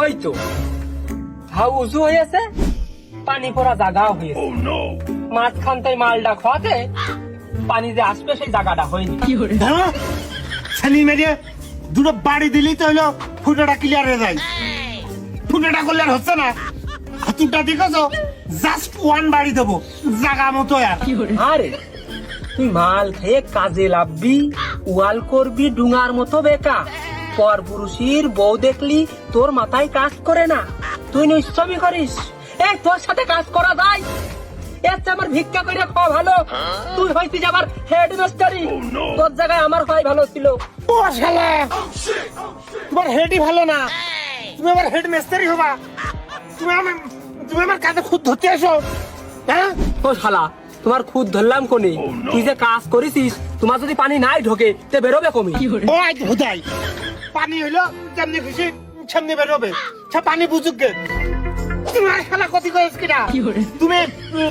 ওই তো হাউ উঁচু হয়েছে পানি পড়া জায়গাও হয়েছে মাঝখান থেকে মালটা খাওয়াতে পানি যে আসবে সেই জায়গাটা হয়নি হ্যাঁ ছেলে মেরে দুটো বাড়ি দিলি তো হইল ফুটোটা ক্লিয়ার হয়ে যায়। ফুটোটা করলে আর হচ্ছে না। হাতুটা দেখেছ? জাস্ট ওয়ান বাড়ি দেবো। জাগা মতো আর আরে তুই মাল খেয়ে কাজে লাভবি ওয়াল করবি ডুঙার মতো বেকা। পর পুরুষের বউ দেখলি তোর মাথায় কাজ করে না। তুই নিশ্চয়ই করিস। এ তোর সাথে কাজ করা যায়। এর আমার ভিক্ষা করে খাওয়া ভালো। তুই হইতিস আমার হেড মাস্টারি তোর জায়গায় আমার হয় ভালো ছিল। ও শালা। তোমার হেডই ভালো না। তুমি আমার হেড মেস্তারি হবা। তুমি আমার তুমি আমার কাঁধে খুদ ধরতে আসো হ্যাঁ? ও শালা তোমার খুদ ধরলাম কোনে? তুই যে কাজ করেছিস তোমার যদি পানি নাই ঢোকে তে বেরোবে কমি ও আজ হুদাই। পানি হইল যেমনি খুশি। সেমনি বেরোবে। সে পানি বুঝুক গে। তোমার শালা কতি কয়েস কিনা? তুমি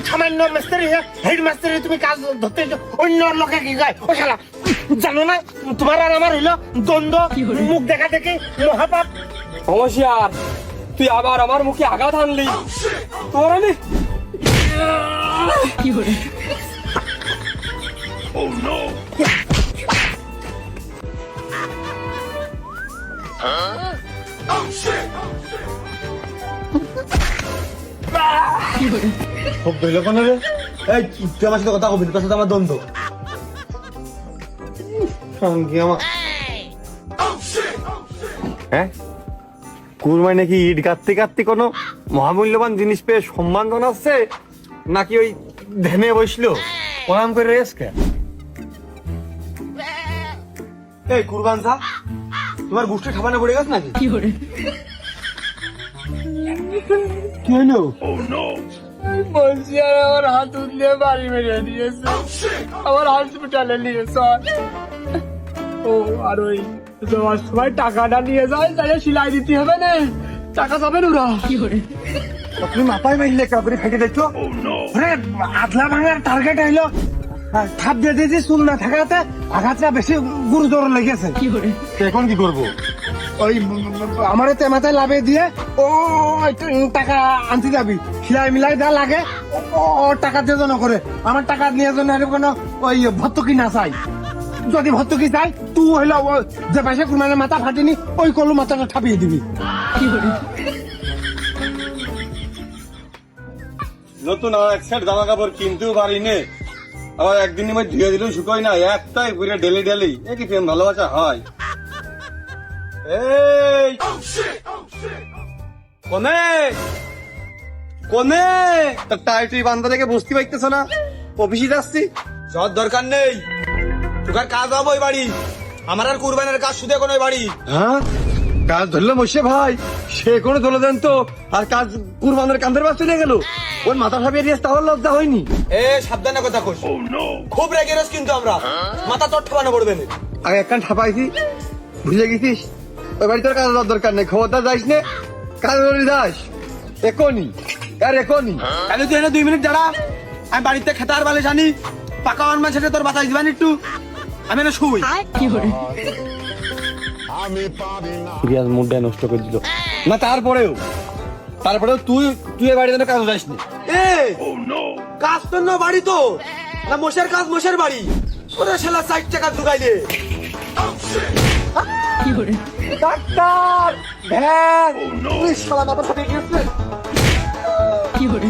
সামান্য মাস্টারি হেড মাস্টারি তুমি কাজ ধরতে অন্য লোকে কি গায় ও শালা জানো না তোমার আর আমার হইল দ্বন্দ্ব মুখ দেখা দেখে মহাপাপ তুই আবার আমার মুখে আঘাত আনলি। তোর আমি খুব ধরলো কোন রে এই তুই আমার সাথে কথা কবি তোর সাথে আমার দ্বন্দ্ব। সঙ্গে আমার হ্যাঁ? কুরমাই নাকি ইট গাঁততে গাঁততে কোনো মহামূল্যবান জিনিস পেয়ে সম্মান জানাচ্ছে? নাকি ওই ধ্যানে বসল? প্রণাম করে রেস কে? এই কুরবান সা তোমার গোষ্ঠী ঠাপানে পড়ে গেছে নাকি? কি হলো? বলছি আর আমার হাত উঠলে বাড়ি মেরে দিয়েছে। আমার হসপিটালে নিয়ে চল ও আর ওই যাওয়ার সময় টাকাটা নিয়ে যায় তাহলে সিলাই দিতে হবে না। টাকা যাবে ওরা। তুমি মাথায় মারলে কাপড়ে ফেটে দেখছ আদলা ভাঙার টার্গেট হইল। থাপ দিয়ে দিয়েছি চুল না থাকাতে আঘাতটা বেশি গুরুতর লেগেছে। তো এখন কি করব? ওই আমার লাভে দিয়ে ও টাকা আনতে যাবি। সিলাই মিলাই যা লাগে ও- ও ও টাকা দিয়ে যেন করে। আমার টাকা নিয়ে কোনো ওই ভর্তুকি না চাই। যদি ভর্তুকি চাই তুই হইল যে পাশে কুরমানের মাথা ফাটিনি ওই কলু মাথাটা ঠাপিয়ে দিবি। নতুন আর এক সেট জামা কাপড় কিনতেও পারি নে আবার একদিনের মধ্যে ধুয়ে দিলেও শুকোয় না, একটাই পুরো ডেলি ডেলি এ কি প্রেম, ভালোবাসা? হয়। এই! কোনে? কোনে? তা টাইটুই বান্ধা থেকে বুঝতে পারতেছ না। অফিসে যাচ্ছি। যাওয়ার দরকার নেই। তোকার কাজ হবে বাড়ি। আমার আর কুরবানের কাজ শুধু এখন বাড়ি। হ্যাঁ? কাজ ধরলে মশে ভাই। সে কোনো ধরে দেন তো। আর কাজ কুরবানের কান্দের বাস চলে গেল। ওর মাথা সাপিয়ে দিয়েছে তাহলে লজ্জা হয়নি। এ সাবধানে কথা কইস খুব রেগে রস কিন্তু আমরা। মাথা তোর ঠাবানো পড়বে না। আগে একখান ঠাপাইছি। ভুলে গেছিস? ওই বাড়ি তোর কাজ দরকার নেই। খবরদার যাইস নে। কাজ যাস। এখনই। আর এখনই। তাহলে তুই এনে দুই মিনিট দাঁড়া। আমি বাড়িতে খেতার বালে জানি। পাকা অন মাছের তোর বাতাস দিবান একটু। আমি না শুই। সিরিয়াস মুডটা নষ্ট করে দিল। না তারপরেও। তারপরেও তুই তুই এ বাড়িতে কাজ যাস নি এ কাজ তো না বাড়ি তো। না মোশের কাজ মোশের বাড়ি। ওরে শালা ষাট টাকা ঢুকাইলে ডাক্তার! ভ্যান! তুই শালা বাবার সাথে গিয়েছে। ওরে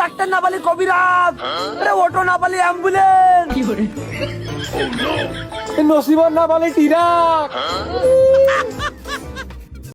ডাক্তার না পালি কবিরাজ। অটো না পালি অ্যাম্বুলেন্স। নসিবর না পালি টিরাক।